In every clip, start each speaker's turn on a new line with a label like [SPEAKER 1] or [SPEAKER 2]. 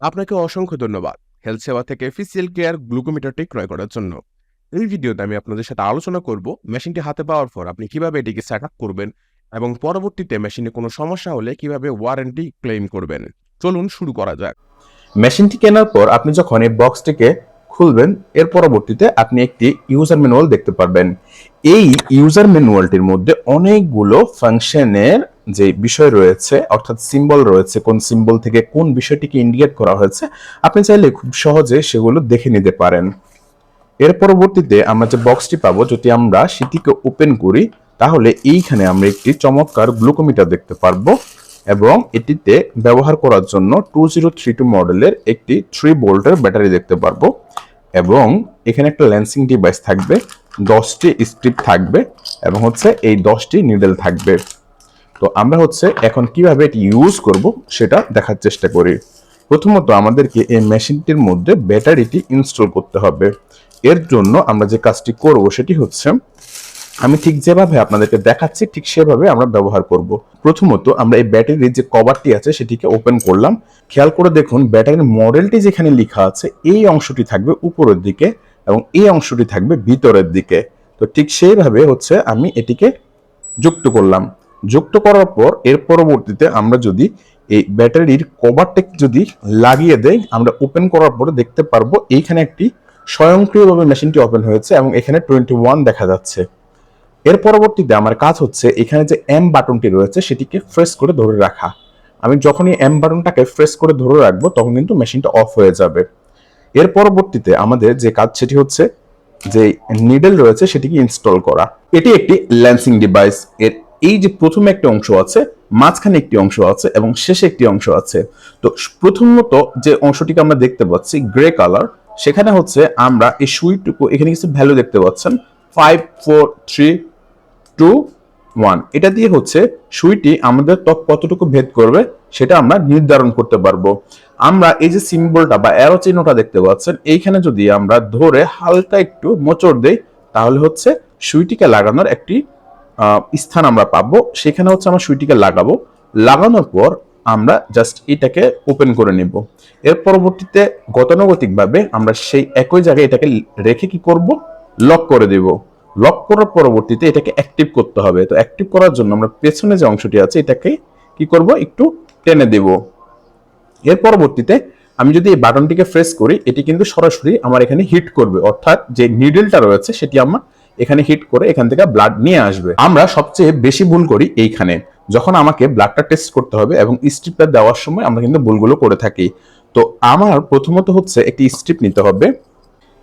[SPEAKER 1] আপনাকে অসংখ্য ধন্যবাদ হেলথ সেবা থেকে এফিসিয়াল কেয়ার গ্লুকোমিটারটি ক্রয় করার জন্য। এই ভিডিওতে আমি আপনাদের সাথে আলোচনা করব মেশিনটি হাতে পাওয়ার পর আপনি কীভাবে এটিকে সেট করবেন এবং পরবর্তীতে মেশিনে কোনো সমস্যা হলে কীভাবে ওয়ারেন্টি ক্লেম করবেন। চলুন শুরু করা যাক।
[SPEAKER 2] মেশিনটি কেনার পর আপনি যখন এই বক্সটিকে খুলবেন, এর পরবর্তীতে আপনি একটি ইউজার ম্যানুয়াল দেখতে পারবেন। এই ইউজার ম্যানুয়ালটির মধ্যে অনেকগুলো ফাংশনের যে বিষয় রয়েছে, অর্থাৎ সিম্বল রয়েছে, কোন সিম্বল থেকে কোন বিষয়টিকে ইন্ডিকেট করা হয়েছে, আপনি চাইলে খুব সহজে সেগুলো দেখে নিতে পারেন। এর পরবর্তীতে আমরা যে বক্সটি পাবো, যদি আমরা সেটিকে ওপেন করি, তাহলে এইখানে আমরা একটি চমৎকার গ্লুকোমিটার দেখতে পারব এবং এটিতে ব্যবহার করার জন্য টু জিরো থ্রি টু মডেলের একটি থ্রি বোল্টের ব্যাটারি দেখতে পারব এবং এখানে একটা ল্যান্সিং ডিভাইস থাকবে, দশটি স্ট্রিপ থাকবে এবং হচ্ছে এই দশটি নিডেল থাকবে। তো আমরা হচ্ছে এখন কীভাবে এটি ইউজ করব সেটা দেখার চেষ্টা করি। প্রথমত আমাদেরকে এই মেশিনটির মধ্যে ব্যাটারিটি ইনস্টল করতে হবে। এর জন্য আমরা যে কাজটি করব সেটি হচ্ছে, আমি ঠিক যেভাবে আপনাদেরকে দেখাচ্ছি, ঠিক সেভাবে আমরা ব্যবহার করব। প্রথমত আমরা এই ব্যাটারির যে কভারটি আছে সেটিকে ওপেন করলাম। খেয়াল করে দেখুন, ব্যাটারির মডেলটি যেখানে লেখা আছে, এই অংশটি থাকবে উপরের দিকে এবং এই অংশটি থাকবে ভিতরের দিকে। তো ঠিক সেইভাবে হচ্ছে আমি এটিকে যুক্ত করলাম। যুক্ত করার পর এর পরবর্তীতে আমরা যদি এই ব্যাটারির কভারটা যদি লাগিয়ে দেই, আমরা ওপেন করার পরে দেখতে পারব এইখানে একটি স্বয়ংক্রিয়ভাবে মেশিনটি ওপেন হয়েছে এবং এখানে টোয়েন্টি ওয়ান দেখা যাচ্ছে। এর পরবর্তীতে আমার কাজ হচ্ছে এখানে যে এম বাটনটি রয়েছে, সেটিকে ফ্রেশ করে ধরে রাখা। আমি যখনই এম বাটনটাকে ফ্রেশ করে ধরে রাখব, তখন কিন্তু মেশিনটা অফ হয়ে যাবে। এর পরবর্তীতে আমাদের যে কাজ, সেটি হচ্ছে যে নিডেল রয়েছে, সেটিকে ইনস্টল করা। এটি একটি ল্যান্সিং ডিভাইস এর এই যে প্রথমে একটা অংশ আছে, মাঝখানে একটি অংশ আছে এবং শেষে একটি অংশ আছে। তো প্রথমত যে অংশটিকে আমরা দেখতে পাচ্ছি গ্রে কালার সেখানে হচ্ছে আমরা এই সুইটুকু এখানে কিছু ভ্যালু দেখতে পাচ্ছেন। Five four three two one এটা দিয়ে হচ্ছে সুইটি আমাদের ত্বক কতটুকু ভেদ করবে, সেটা আমরা নির্ধারণ করতে পারব। আমরা এই যে সিম্বলটা বা অ্যারো চিহ্নটা দেখতে পাচ্ছেন, এইখানে যদি আমরা ধরে হালকা একটু মোচড় দেই, তাহলে হচ্ছে সুইটিকে লাগানোর একটি স্থান আমরা পাবো। সেখানে হচ্ছে আমরা সুইটিকে লাগাবো। লাগানোর পর আমরা জাস্ট এটাকে ওপেন করে নিব। এর পরবর্তীতে গতানুগতিকভাবে আমরা সেই একই জায়গায় এটাকে রেখে কি করব? লক করে দেব। লক করার পরবর্তীতে এটাকে অ্যাক্টিভ করতে হবে। তো অ্যাক্টিভ করার জন্য আমরা পেছনে যে অংশটি আছে, এটাকে কি করব? একটু টেনে দেব। এর পরবর্তীতে আমি যদি এই বাটনটিকে প্রেস করি, এটি কিন্তু সরাসরি আমার এখানে হিট করবে। অর্থাৎ যে নিডলটা রয়েছে, সেটি আমার এখানে হিট করে এখান থেকে ব্লাড নিয়ে আসবে। আমরা সবচেয়ে বেশি ভুল করি এইখানে। যখন আমাকে ব্লাডটা টেস্ট করতে হবে এবং স্ট্রিপটা দেওয়ার সময় আমরা কিন্তু ভুলগুলো করে থাকি। তো আমার প্রথমত হচ্ছে একটি স্ট্রিপ নিতে হবে।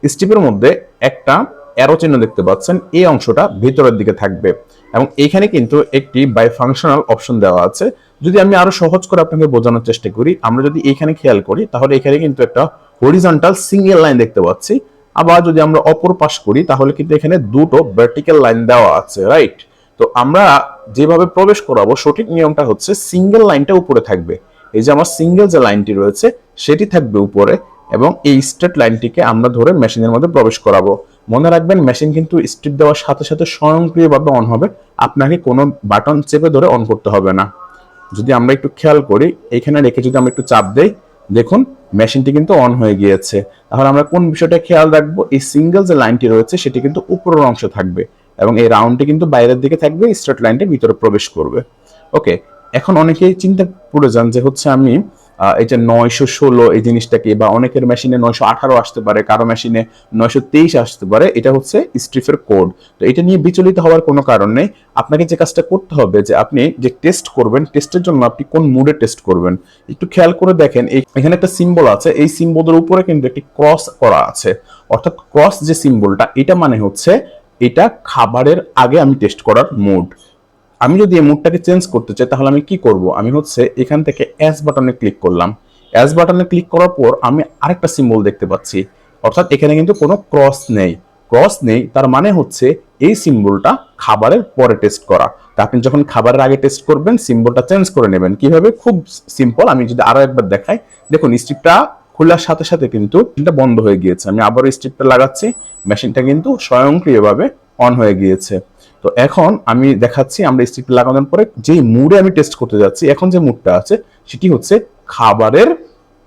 [SPEAKER 2] স্ট্রিপের মধ্যে একটা অ্যারো চিহ্ন দেখতে পাচ্ছেন। এই অংশটা ভিতরের দিকে থাকবে। এবং এইখানে কিন্তু একটি বাই ফাংশনাল অপশন দেওয়া আছে। যদি আমি আরও সহজ করে আপনাকে বোঝানোর চেষ্টা করি, আমরা যদি এখানে খেয়াল করি, তাহলে এখানে কিন্তু একটা হরিজন্টাল সিঙ্গেল লাইন দেখতে পাচ্ছি। আবার যদি আমরা অপর পাশ করি, তাহলে কিন্তু এখানে দুটো ভার্টিক্যাল লাইন দেওয়া আছে রাইট তো আমরা যেভাবে প্রবেশ করাবো, সঠিক নিয়মটা হচ্ছে সিঙ্গেল লাইনটা উপরে থাকবে। এই যে আমার সিঙ্গেল যে লাইনটি রয়েছে, সেটি থাকবে উপরে এবং এই স্ট্রেট লাইনটিকে আমরা ধরে মেশিনের মধ্যে প্রবেশ করাবো। মনে রাখবেন মেশিন কিন্তু স্ট্রিপ দেওয়ার সাথে সাথে স্বয়ংক্রিয়ভাবে অন হবে, আপনাকে কোনো বাটন চেপে ধরে অন করতে হবে না। যদি আমরা একটু খেয়াল করি, এখানে রেখে যদি আমরা একটু চাপ দেই দেখুন মেশিনটি কিন্তু অন হয়ে গিয়েছে। তাহলে আমরা কোন বিষয়টা খেয়াল রাখব? এই সিঙ্গেল যে লাইনটি রয়েছে, সেটি কিন্তু উপরের অংশ থাকবে এবং এই রাউন্ডটি কিন্তু বাইরের দিকে থাকবে স্ট্রেট লাইনটি ভিতরে প্রবেশ করবে। ওকে এখন অনেকেই চিন্তা পড়ে যান যে হচ্ছে আমি এই যে নয়শো ষোলো এই জিনিসটাকে বা অনেকের মেশিনে নয়শো আঠারো আসতে পারে, কারও মেশিনে নয়শো তেইশ আসতে পারে, এটা হচ্ছে স্ট্রিফের কোড তো এটা নিয়ে বিচলিত হওয়ার কোনো কারণ নেই। আপনাকে যে কাজটা করতে হবে, যে আপনি যে টেস্ট করবেন টেস্টের জন্য আপনি কোন মুডে টেস্ট করবেন? একটু খেয়াল করে দেখেন এখানে একটা সিম্বল আছে, এই সিম্বলের উপরে কিন্তু একটি ক্রস করা আছে। অর্থাৎ ক্রস যে সিম্বলটা এটা মানে হচ্ছে এটা খাবারের আগে আমি টেস্ট করার মুড আমি যদি এই মুডটাকে চেঞ্জ করতে চাই, তাহলে আমি কি করব? আমি হচ্ছে এখান থেকে এস বাটনে ক্লিক করলাম। এস বাটনে ক্লিক করার পর আমি আরেকটা সিম্বল দেখতে পাচ্ছি। অর্থাৎ এখানে কিন্তু কোনো ক্রস নেই। ক্রস নেই, তার মানে হচ্ছে এই সিম্বলটা খাবারের পরে টেস্ট করা। তা আপনি যখন খাবারের আগে টেস্ট করবেন সিম্বলটা চেঞ্জ করে নেবেন। কীভাবে? খুব সিম্পল আমি যদি আরও একবার দেখাই। দেখুন স্ট্রিপটা খোলার সাথে সাথে কিন্তু এটা বন্ধ হয়ে গিয়েছে। আমি আবারও স্ট্রিপটা লাগাচ্ছি। মেশিনটা কিন্তু স্বয়ংক্রিয়ভাবে অন হয়ে গিয়েছে। তো এখন আমি দেখাচ্ছি, আমরা স্টিক লাগানোর পরে যেই মুডে আমি টেস্ট করতে যাচ্ছি, এখন যে মুডটা আছে, সেটি হচ্ছে খাবারের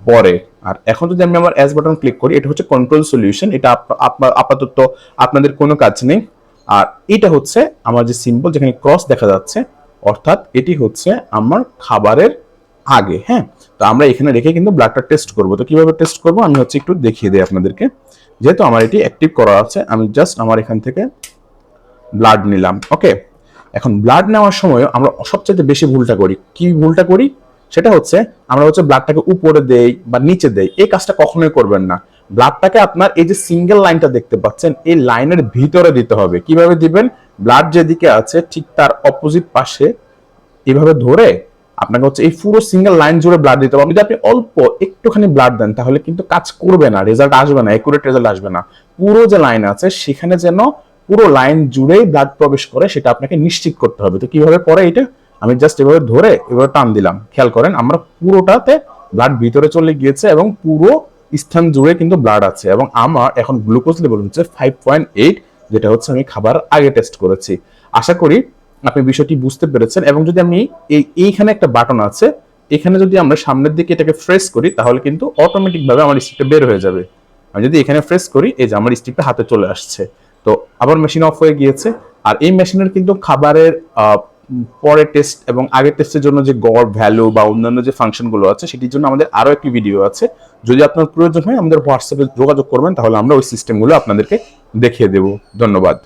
[SPEAKER 2] পরে। আর এখন যদি আমি আমার অ্যাজ বাটন ক্লিক করি, এটা হচ্ছে কন্ট্রোল সলিউশন এটা আপ- আপ- আপাতত আপনাদের কোনো কাজ নেই। আর এটা হচ্ছে আমার যে সিম্বল যেখানে ক্রস দেখা যাচ্ছে, অর্থাৎ এটি হচ্ছে আমার খাবারের আগে হ্যাঁ? তো আমরা এখানে রেখে কিন্তু ব্লাডটা টেস্ট করব। তো কীভাবে টেস্ট করব? আমি হচ্ছে একটু দেখিয়ে দিই আপনাদেরকে। যেহেতু আমার এটি অ্যাক্টিভ করা আছে, আমি জাস্ট আমার এখান থেকে ব্লাড নিলাম ওকে এখন ব্লাড নেওয়ার সময় আমরা সবচেয়ে বেশি ভুলটা করি। কি ভুলটা করি? সেটা হচ্ছে আমরা হচ্ছে ব্লাডটাকে উপরে দেই বা নিচে দেই। এই কাজটা কখনোই করবেন না। ব্লাডটাকে আপনার এই যে সিঙ্গেল লাইনটা দেখতে পাচ্ছেন, এই লাইনের ভিতরে দিতে হবে। কীভাবে দিবেন? ব্লাড যেদিকে আছে ঠিক তার অপোজিট পাশে এভাবে ধরে আপনাকে হচ্ছে এই পুরো সিঙ্গেল লাইন জুড়ে ব্লাড দিতে হবে। যদি আপনি অল্প একটুখানি ব্লাড দেন, তাহলে কিন্তু কাজ করবে না রেজাল্ট আসবে না একুরেট রেজাল্ট আসবে না। পুরো যে লাইন আছে, সেখানে যেন পুরো লাইন জুড়েই ব্লাড প্রবেশ করে, সেটা আপনাকে নিশ্চিত করতে হবে। তো কীভাবে পরে এটা? আমি জাস্ট এভাবে ধরে, এভাবে টান দিলাম। খেয়াল করেন, আমরা পুরোটাতে ব্লাড ভিতরে চলে গিয়েছে এবং পুরো স্থান জুড়ে কিন্তু ব্লাড আছে। এবং আমার এখন গ্লুকোজ লেভেল হচ্ছে ফাইভ পয়েন্ট এইট যেটা হচ্ছে আমি খাবার আগে টেস্ট করেছি। আশা করি আপনি বিষয়টি বুঝতে পেরেছেন। এবং যদি আমি এই, এইখানে একটা বাটন আছে, এখানে যদি আমরা সামনের দিকে এটাকে ফ্রেশ করি, তাহলে কিন্তু অটোমেটিক ভাবে আমার স্টিকটা বের হয়ে যাবে। আমি যদি এখানে ফ্রেশ করি, এই যে আমার স্টিকটা হাতে চলে আসছে। তো আবার মেশিন অফ হয়ে গিয়েছে। আর এই মেশিনের কিন্তু খাবারের পরে টেস্ট এবং আগের টেস্টের জন্য যে গড় ভ্যালু বা অন্যান্য যে ফাংশনগুলো আছে, সেটির জন্য আমাদের আরও একটি ভিডিও আছে। যদি আপনার প্রয়োজন হয় আমাদের হোয়াটসঅ্যাপে যোগাযোগ করবেন, তাহলে আমরা ওই সিস্টেমগুলো আপনাদেরকে দেখিয়ে দেব। ধন্যবাদ।